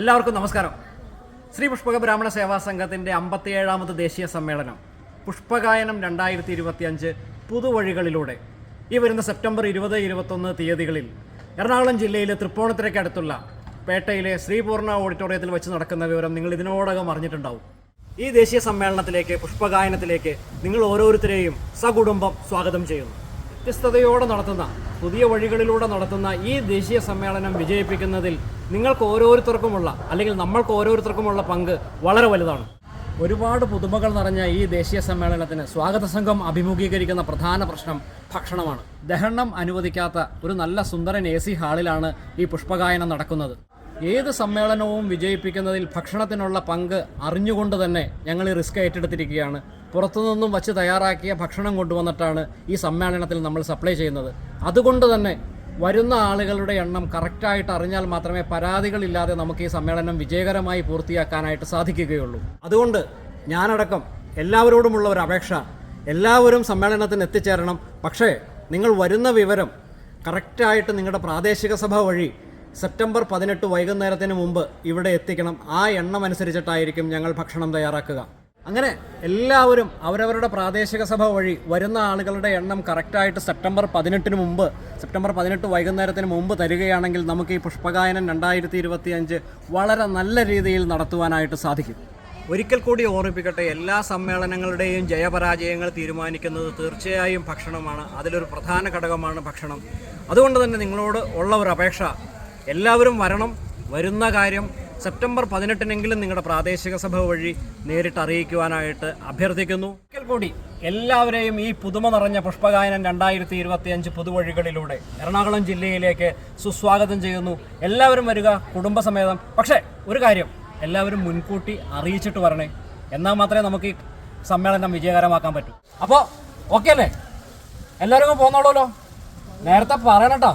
എല്ലാവർക്കും നമസ്കാരം. ശ്രീ പുഷ്പക ബ്രാഹ്മണ സേവാ സംഘത്തിന്റെ അമ്പത്തിയേഴാമത് ദേശീയ സമ്മേളനം പുഷ്പഗായനം രണ്ടായിരത്തി ഇരുപത്തിയഞ്ച് പുതുവഴികളിലൂടെ. ഈ വരുന്ന സെപ്റ്റംബർ ഇരുപത് ഇരുപത്തൊന്ന് തീയതികളിൽ എറണാകുളം ജില്ലയിലെ തൃപ്പൂണിത്തുറയ്ക്കടുത്തുള്ള പേട്ടയിലെ ശ്രീപൂർണ ഓഡിറ്റോറിയത്തിൽ വെച്ച് നടക്കുന്ന വിവരം നിങ്ങൾ ഇതിനോടകം അറിഞ്ഞിട്ടുണ്ടാവും. ഈ ദേശീയ സമ്മേളനത്തിലേക്ക് പുഷ്പഗായനത്തിലേക്ക് നിങ്ങൾ ഓരോരുത്തരെയും സകുടുംബം സ്വാഗതം ചെയ്യുന്നു. വ്യത്യസ്തതയോടെ നടത്തുന്ന പുതിയ വഴികളിലൂടെ നടത്തുന്ന ഈ ദേശീയ സമ്മേളനം വിജയിപ്പിക്കുന്നതിൽ നിങ്ങൾക്ക് ഓരോരുത്തർക്കുമുള്ള അല്ലെങ്കിൽ നമ്മൾക്ക് ഓരോരുത്തർക്കുമുള്ള പങ്ക് വളരെ വലുതാണ്. ഒരുപാട് പുതുമകൾ നിറഞ്ഞ ഈ ദേശീയ സമ്മേളനത്തിന് സ്വാഗത സംഘം അഭിമുഖീകരിക്കുന്ന പ്രധാന പ്രശ്നം ഭക്ഷണമാണ്. ദഹനം അനുവദിക്കാത്ത ഒരു നല്ല സുന്ദരൻ എ സി ഹാളിലാണ് ഈ പുഷ്പഗായനം നടക്കുന്നത്. ഏത് സമ്മേളനവും വിജയിപ്പിക്കുന്നതിൽ ഭക്ഷണത്തിനുള്ള പങ്ക് അറിഞ്ഞുകൊണ്ട് തന്നെ ഞങ്ങൾ ഈ റിസ്ക് ഏറ്റെടുത്തിരിക്കുകയാണ്. പുറത്തുനിന്നും വച്ച് തയ്യാറാക്കിയ ഭക്ഷണം കൊണ്ടുവന്നിട്ടാണ് ഈ സമ്മേളനത്തിൽ നമ്മൾ സപ്ലൈ ചെയ്യുന്നത്. അതുകൊണ്ട് തന്നെ വരുന്ന ആളുകളുടെ എണ്ണം കറക്റ്റായിട്ട് അറിഞ്ഞാൽ മാത്രമേ പരാതികളില്ലാതെ നമുക്ക് ഈ സമ്മേളനം വിജയകരമായി പൂർത്തിയാക്കാനായിട്ട് സാധിക്കുകയുള്ളൂ. അതുകൊണ്ട് ഞാനടക്കം എല്ലാവരോടുമുള്ള ഒരു അപേക്ഷ എല്ലാവരും സമ്മേളനത്തിന് എത്തിച്ചേരണം. പക്ഷേ നിങ്ങൾ വരുന്ന വിവരം കറക്റ്റായിട്ട് നിങ്ങളുടെ പ്രാദേശിക സഭ വഴി സെപ്റ്റംബർ പതിനെട്ട് വൈകുന്നേരത്തിന് മുമ്പ് ഇവിടെ എത്തിക്കണം. ആ എണ്ണം അനുസരിച്ചിട്ടായിരിക്കും ഞങ്ങൾ ഭക്ഷണം തയ്യാറാക്കുക. അങ്ങനെ എല്ലാവരും അവരവരുടെ പ്രാദേശിക സഭ വഴി വരുന്ന ആളുകളുടെ എണ്ണം കറക്റ്റായിട്ട് സെപ്റ്റംബർ പതിനെട്ടിന് മുമ്പ് സെപ്റ്റംബർ പതിനെട്ട് വൈകുന്നേരത്തിന് മുമ്പ് തരികയാണെങ്കിൽ നമുക്ക് ഈ പുഷ്പഗായനം രണ്ടായിരത്തി ഇരുപത്തി അഞ്ച് വളരെ നല്ല രീതിയിൽ നടത്തുവാനായിട്ട് സാധിക്കും. ഒരിക്കൽ കൂടി ഓർമ്മിപ്പിക്കട്ടെ എല്ലാ സമ്മേളനങ്ങളുടെയും ജയപരാജയങ്ങൾ തീരുമാനിക്കുന്നത് തീർച്ചയായും ഭക്ഷണമാണ്. അതിലൊരു പ്രധാന ഘടകമാണ് ഭക്ഷണം. അതുകൊണ്ട് തന്നെ നിങ്ങളോട് ഉള്ള ഒരു അപേക്ഷ എല്ലാവരും വരണം. വരുന്ന കാര്യം സെപ്റ്റംബർ പതിനെട്ടിനെങ്കിലും നിങ്ങളുടെ പ്രാദേശിക സഭ വഴി നേരിട്ട് അറിയിക്കുവാനായിട്ട് അഭ്യർത്ഥിക്കുന്നു. ഒരിക്കൽ കൂടി എല്ലാവരെയും ഈ പുതുമ നിറഞ്ഞ പുഷ്പഗായനം രണ്ടായിരത്തി ഇരുപത്തിയഞ്ച് പുതുവഴികളിലൂടെ എറണാകുളം ജില്ലയിലേക്ക് സുസ്വാഗതം ചെയ്യുന്നു. എല്ലാവരും വരിക കുടുംബസമേതം. പക്ഷേ ഒരു കാര്യം എല്ലാവരും മുൻകൂട്ടി അറിയിച്ചിട്ട് വരണേ. എന്നാൽ മാത്രമേ നമുക്ക് ഈ സമ്മേളനം വിജയകരമാക്കാൻ പറ്റൂ. അപ്പോൾ ഓക്കെ അല്ലേ? എല്ലാവരും പോന്നോളൂല്ലോ നേരത്തെ പറയണട്ടോ.